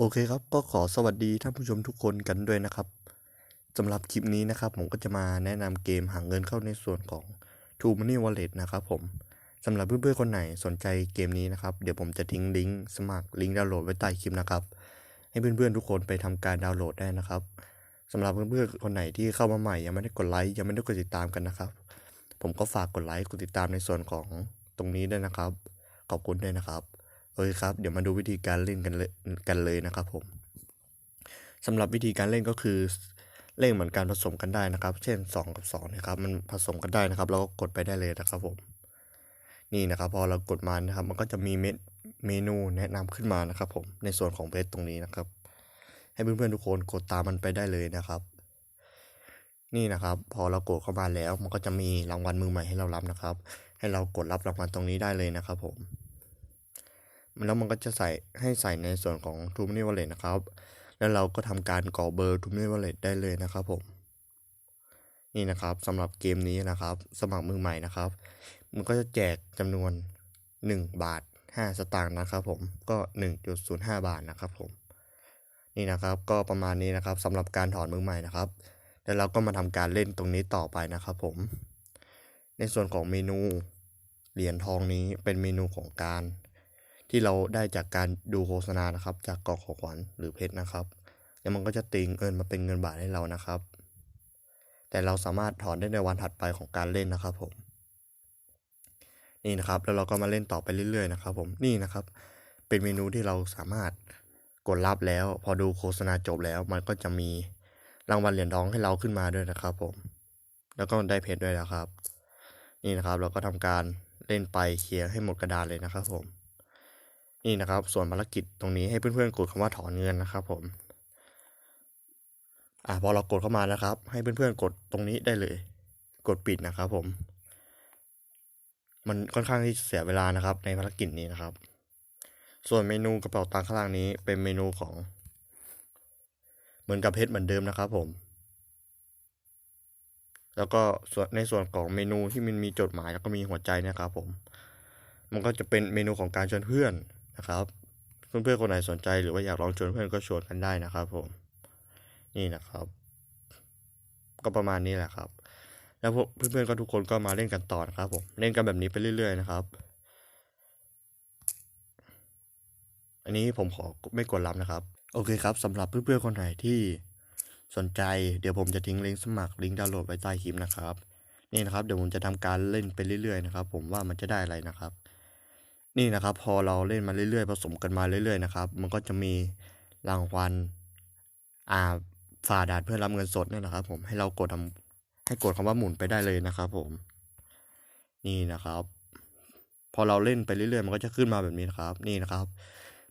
โอเคครับ ก็ขอสวัสดีท่านผู้ชมทุกคนกันด้วยนะครับสำหรับคลิปนี้นะครับ ผมก็จะมาแนะนำเกมหาเงินเข้าในส่วนของ True Money Wallet นะครับผมสำหรับเพื่อนๆคนไหนสนใจเกมนี้นะครับ เดี๋ยวผมจะทิ้งลิงก์สมัครลิงก์ดาวน์โหลดไว้ใต้คลิปนะครับ ให้เพื่อนๆทุกคนไปทำการดาวน์โหลดได้นะครับสำหรับเพื่อนๆคนไหนที่เข้ามาใหม่ยังไม่ได้กดไลค์ยังไม่ได้กดติดตามกันนะครับ ผมก็ฝากกดไลค์กดติดตามในส่วนของตรงนี้ด้วยนะครับ ขอบคุณด้วยนะครับ โอเคครับ เดี๋ยวมาดูวิธีการเล่นกันเลยกันเลยนะครับผมสำหรับวิธีการเล่นก็คือเล่นเหมือนการผสมกันได้นะครับ เช่น 2 กับ2นะครับ มันผสมกันได้นะครับ เราก็กดไปได้เลยนะครับผม นี่นะครับ พอเรากดมานะครับ มันก็จะมีเมนเมนูแนะนำขึ้นมานะครับผม ในส่วนของเพจตรงนี้นะครับ ให้เพื่อนๆทุกคนกดตามมันไปได้เลยนะครับ นี่นะครับ พอเรากดเข้ามาแล้ว มันก็จะมีรางวัลมือใหม่ให้เรารับนะครับ ให้เรากดรับรางวัลตรงนี้ได้เลยนะครับผม แล้วมันก็จะใส่ให้ใส่ในส่วนของ True Money Wallet นะครับ แล้วเราก็ทำการกรอกเบอร์ True Money Wallet ได้เลยนะครับผม นี่นะครับสำหรับเกมนี้นะครับ สมัครมือใหม่นะครับ มันก็จะแจกจำนวน 1 บาท 5 สตางค์นะครับผม ก็ 1.05 บาทนะครับผม นี่นะครับก็ประมาณนี้นะครับสำหรับการถอนมือใหม่นะครับแล้วเราก็มาทำการเล่นตรงนี้ต่อไปนะครับผม ในส่วนของเมนูเหรียญทองนี้เป็นเมนูของการ ที่เราได้จากการดูโฆษณานะครับ จากกล่องของขวัญหรือเพชรนะครับ แล้วมันก็จะติงเงินมาเป็นเงินบาทให้เรานะครับ แต่เราสามารถถอนได้ในวันถัดไปของการเล่นนะครับผม นี่นะครับแล้วเราก็มาเล่นต่อไปเรื่อยๆนะครับ ผมนี่นะครับ เป็นเมนูที่เราสามารถกดรับแล้ว พอดูโฆษณาจบแล้ว มันก็จะมีรางวัลเหรียญทองให้เราขึ้นมาด้วยนะครับ ผม แล้วก็ได้เพชรด้วยนะครับ นี่นะครับ เราก็ทำการเล่นไปเคลียร์ให้หมดกระดานเลยนะครับผม นี่นะครับ ส่วนภารกิจตรงนี้ให้เพื่อนๆกดคำว่าถอนเงินนะครับ ผม อ่าพอเรากดเข้ามานะครับ ให้เพื่อนๆกดตรงนี้ได้เลย กดปิดนะครับ ผม มันค่อนข้างที่เสียเวลานะครับ ในภารกิจนี้นะครับ ส่วนเมนูกระเป๋าตังค์ข้างล่างนี้ เป็นเมนูของ เหมือนกับเพชรเหมือนเดิมนะครับ ผมแล้วก็ส่วนในส่วนของเมนูที่มันมีจดหมายแล้วก็มีหัวใจนะครับผม มันก็จะเป็นเมนูของการชวนเพื่อน นะครับ เพื่อนๆคนไหนสนใจหรือว่าอยากลองชวนเพื่อนก็ชวนกันได้นะครับผม นี่นะครับ ก็ประมาณนี้แหละครับ แล้วเพื่อนๆก็ทุกคนก็มาเล่นกันต่อนะครับผมเล่นกันแบบนี้ไปเรื่อย ๆ นะครับ อันนี้ผมขอไม่กดรับนะครับ โอเคครับสำหรับเพื่อนๆคนไหนที่สนใจเดี๋ยวผมจะทิ้งลิงก์สมัครลิงก์ดาวน์โหลดไว้ใต้คลิปนะครับนี่นะครับเดี๋ยวผมจะทำการเล่นไปเรื่อยๆนะครับ ผมว่ามันจะได้อะไรนะครับ นี่นะครับ พอเราเล่นมาเรื่อยๆ ผสมกันมาเรื่อยๆนะครับ มันก็จะมีรางวัลอ่าฝ่าด่านเพื่อรับเงินสดเนี่ยนะครับ ผมให้เรากดทำให้กดคำว่าหมุนไปได้เลยนะครับ ผม นี่นะครับ พอเราเล่นไปเรื่อยๆ มันก็จะขึ้นมาแบบนี้นะครับ นี่นะครับ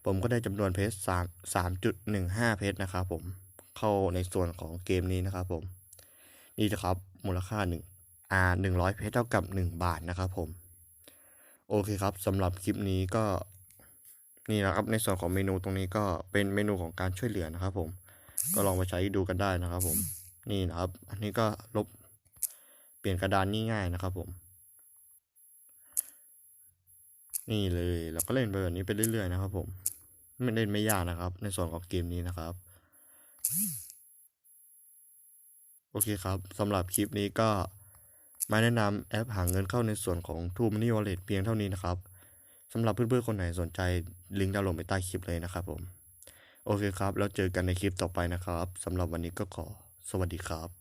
ผมก็ได้จำนวนเพชรสามสามจุดหนึ่งห้าเพชรนะครับ ผมเข้าในส่วนของเกมนี้นะครับ ผม นี่นะครับมูลค่าหนึ่งอ่าหนึ่งร้อยเพชรเท่ากับหนึ่งบาทนะครับ ผม โอเคครับสำหรับคลิปนี้ก็นี่นะครับในส่วนของเมนูตรงนี้ก็เป็นเมนูของการช่วยเหลือนะครับ ผม ก็ลองไปใช้ดูกันได้นะครับ ผม นี่นะครับ อันนี้ก็ลบเปลี่ยนกระดานง่ายๆนะครับ ผม นี่เลยเราก็เล่นไปแบบนี้ไปเรื่อยๆนะครับ ผมไม่เล่นไม่ยากนะครับ ในส่วนของเกมนี้นะครับ โอเคครับสำหรับคลิปนี้ก็ มาแนะนำแอปหาเงินเข้าในส่วนของ t ู Money Wallet เพียงเท่านี้นะครับสำหรับเพื่อนๆคนไหนสนใจลิงก์ดาวน์โหลดไปใต้คลิปเลยนะครับผม โอเคครับ แล้วเจอกันในคลิปต่อไปนะครับสำหรับวันนี้ก็ขอสวัสดีครับ